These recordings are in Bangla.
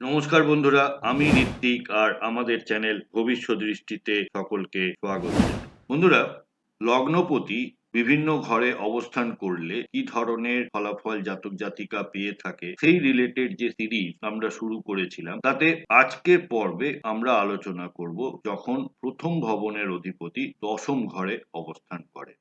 নমস্কার বন্ধুরা, আমি ঋত্বিক আর আমাদের চ্যানেল ভবিষ্যৎ দৃষ্টিতে সকলকে স্বাগত বন্ধুরা, লগ্নপতি বিভিন্ন ঘরে অবস্থান করলে কি ধরনের ফলাফল জাতক জাতিকা পেয়ে থাকে সেই রিলেটেড যে সিরিজ আমরা শুরু করেছিলাম, তাতে আজকের পর্বে আমরা আলোচনা করব যখন প্রথম ভবনের অধিপতি দশম ঘরে অবস্থান করে।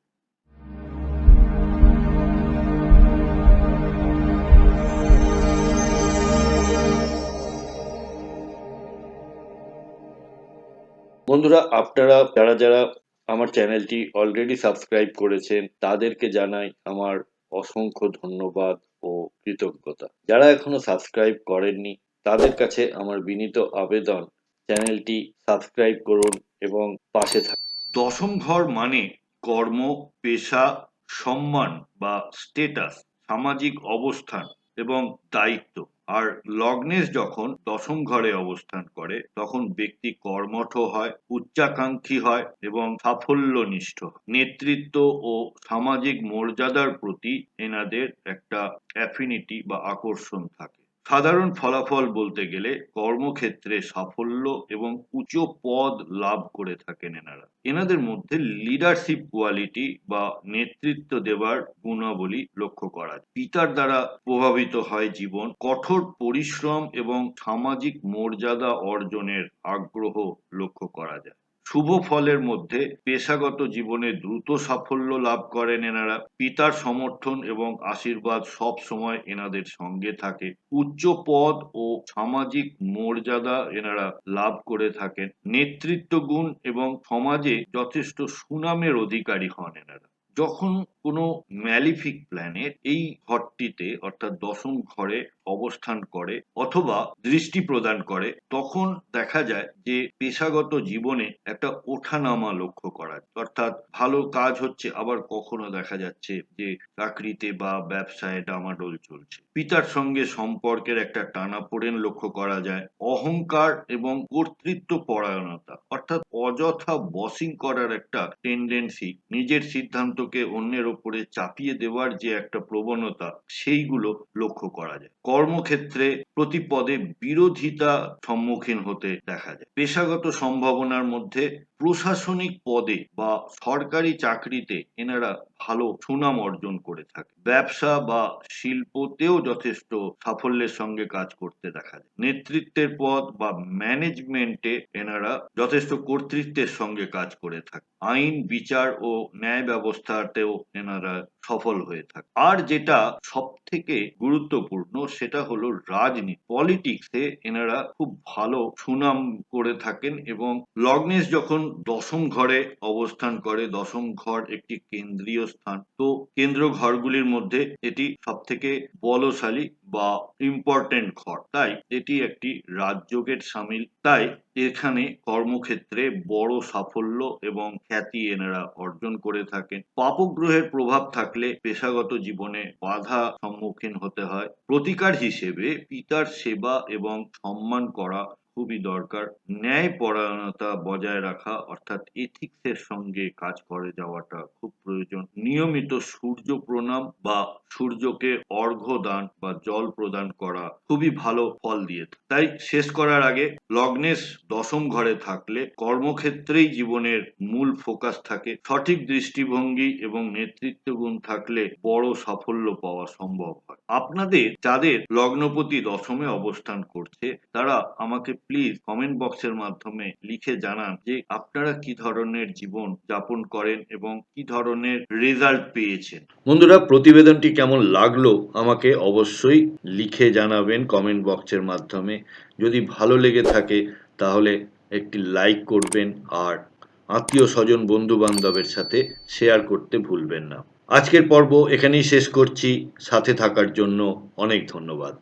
বন্ধুরা, আপনারা, যারা যারা আমার চ্যানেলটি অলরেডি সাবস্ক্রাইব করেছেন, তাদেরকে জানাই আমার অসংখ্য ধন্যবাদ ও কৃতজ্ঞতা। যারা এখনও সাবস্ক্রাইব করেননি, তাদের কাছে আমার বিনীত আবেদন, চ্যানেলটি সাবস্ক্রাইব করুন এবং পাশে থাকুন। দশম ঘর মানে কর্ম, পেশা, সম্মান বা স্টেটাস সামাজিক অবস্থান এবং দায়িত্ব। আর লগ্নেশ যখন দশম ঘরে অবস্থান করে, তখন ব্যক্তি কর্মঠ হয়, উচ্চাকাঙ্ক্ষী হয় এবং সাফল্যনিষ্ঠ। নেতৃত্ব ও সামাজিক মর্যাদার প্রতি এনাদের একটা অ্যাফিনিটি বা আকর্ষণ থাকে সাধারণ ফলাফল বলতে গেলে কর্মক্ষেত্রে সাফল্য এবং উঁচু পদ লাভ করে থাকেন এনারা এনাদের মধ্যে লিডারশিপ কোয়ালিটি বা নেতৃত্ব দেওয়ার গুণাবলী লক্ষ্য করা। পিতার দ্বারা প্রভাবিত হয় জীবন, কঠোর পরিশ্রম এবং সামাজিক মর্যাদা অর্জনের আগ্রহ লক্ষ্য করা যায় শুভ ফলের মধ্যে পেশাগত জীবনে দ্রুত সাফল্য লাভ করেন এনারা। পিতার সমর্থন এবং আশীর্বাদ সব সময় এনাদের সঙ্গে থাকে। উচ্চ পদ ও সামাজিক মর্যাদা এনারা লাভ করে থাকেন। নেতৃত্ব গুণ এবং সমাজে যথেষ্ট সুনামের অধিকারী হন এনারা। যখন কোনো ম্যালিফিক প্ল্যানেট এই ঘরটিতে, অর্থাৎ দশম ঘরে অবস্থান করে অথবা দৃষ্টি প্রদান করে, তখন দেখা যায় যে পেশাগত জীবনে একটা ওঠানামা লক্ষ্য করা অর্থাৎ ভালো কাজ হচ্ছে, আবার কখনো দেখা যাচ্ছে যে চাকরিতে বা ব্যবসায় ডামাডোল চলছে। পিতার সঙ্গে সম্পর্কের একটা টানাপোড়েন লক্ষ্য করা যায়। অহংকার এবং কর্তৃত্ব পরায়ণতা অর্থাৎ অযথা বসিং করার একটা টেন্ডেন্সি নিজের সিদ্ধান্তকে অন্যের ওপরে চাপিয়ে দেওয়ার যে একটা প্রবণতা, সেইগুলো লক্ষ্য করা যায়। কর্মক্ষেত্রে প্রতি পদে বিরোধিতা সম্মুখীন হতে দেখা যায়। পেশাগত সম্ভাবনার মধ্যে প্রশাসনিক পদে বা সরকারি চাকরিতে এনারা ভালো সুনাম অর্জন করে থাকে। ব্যবসা বা শিল্পতেও যথেষ্ট সাফল্যের সঙ্গে কাজ করতে দেখা যায়। নেতৃত্বের পদ বা ম্যানেজমেন্টে এনারা যথেষ্ট কর্তৃত্বের সঙ্গে কাজ করে থাকে। আইন, বিচার ও ন্যায় ব্যবস্থাতেও এনারা সফল হয়ে থাকে। আর যেটা সব থেকে গুরুত্বপূর্ণ সেটা হলো রাজনীতি। পলিটিক্সে এনারা খুব ভালো সুনাম করে থাকেন এবং লগ্নেশ যখন দশম ঘরে অবস্থান করে, দশম ঘর একটি কেন্দ্রীয় স্থান। তো কেন্দ্র ঘরগুলির মধ্যে এটি সব থেকে বলশালী বা ইম্পর্টেন্ট ঘর। তাই এটি একটি রাজযোগের সামিল। তাই এখানে কর্মক্ষেত্রে বড় সাফল্য এবং খ্যাতি এনারা অর্জন করে থাকেন। পাপগ্রহের প্রভাব থাকলে পেশাগত জীবনে বাধা সম্মুখীন হতে হয়। প্রতিকার হিসেবে পিতার সেবা এবং সম্মান করা খুবই দরকার। ন্যায় পরায়ণতা বজায় রাখা, অর্থাৎ এথিক্সের সঙ্গে কাজ করে যাওয়াটা খুব প্রয়োজন। নিয়মিত সূর্য প্রণাম বা সূর্যকে অর্ঘ্য দান বা জল প্রদান করা খুবই ভালো ফল দিয়ে তাই শেষ করার আগে লগ্নেশ দশম ঘরে থাকলে কর্মক্ষেত্রেই জীবনের মূল ফোকাস থাকে। সঠিক দৃষ্টিভঙ্গি এবং নেতৃত্ব গুণ থাকলে বড় সাফল্য পাওয়া সম্ভব হয়। আপনাদের, যাদের লগ্নপতি দশমে অবস্থান করছে, তারা আমাকে প্লিজ কমেন্ট বক্সের মাধ্যমে লিখে জানান যে আপনারা কি ধরনের জীবন যাপন করেন এবং কি ধরনের রেজাল্ট পেয়েছেন। বন্ধুরা, প্রতিবেদনটি কেমন লাগল আমাকে অবশ্যই লিখে জানাবেন কমেন্ট বক্সের মাধ্যমে। যদি ভালো লেগে থাকে, তাহলে একটি লাইক করবেন আর আত্মীয় স্বজন বন্ধু বান্ধবের সাথে শেয়ার করতে ভুলবেন না। আজকের পর্ব এখানেই শেষ করছি। সাথে থাকার জন্য অনেক ধন্যবাদ।